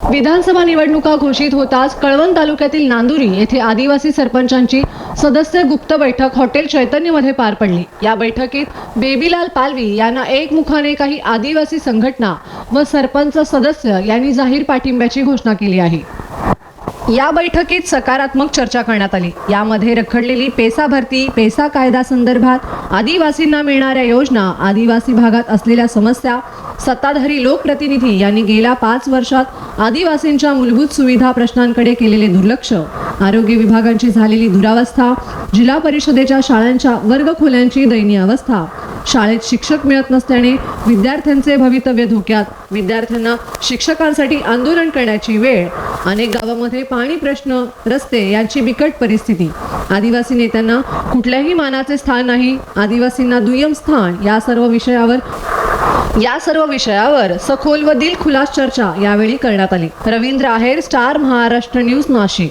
विधानसभा निवडणुका घोषित होताच कळवण तालुक्यातील नांदुरी येथे आदिवासी सरपंचांची सदस्य गुप्त बैठक हॉटेल चैतन्यमध्ये पार पडली. या बैठकीत बेबीलाल पालवी यांना एकमुखाने काही आदिवासी संघटना व सरपंच सदस्य यांनी जाहीर पाठिंब्याची घोषणा केली आहे. या बैठकीत सकारात्मक चर्चा करण्यात आली. यामध्ये रखडलेली पेसा भरती पेसा कायदा संदर्भात आदिवासींना मिळणाऱ्या योजना आदिवासी भागात असलेल्या समस्या सत्ताधारी लोकप्रतिनिधी यांनी गेल्या पाच वर्षात आदिवासींच्या मूलभूत सुविधा प्रश्नांकडे केलेले दुर्लक्ष आरोग्य विभागांची झालेली दुरावस्था जिल्हा परिषदेच्या शाळांच्या वर्गखोल्यांची दयनीय अवस्था शाळेत शिक्षक मिळत नसल्याने विद्यार्थ्यांचे भवितव्य धोक्यात विद्यार्थ्यांना शिक्षकांसाठी आंदोलन करण्याची वेळ अनेक गावामध्ये पाणी प्रश्न रस्ते यांची बिकट परिस्थिती. आदिवासी नेत्यांना कुठल्याही मानाचे स्थान नाही. आदिवासींना दुय्यम स्थान. या सर्व विषयावर या सर्व विषयावर सखोल व दिलखुलास चर्चा यावेळी करण्यात आली. Ravindra Aher star Maharashtra news Nashik.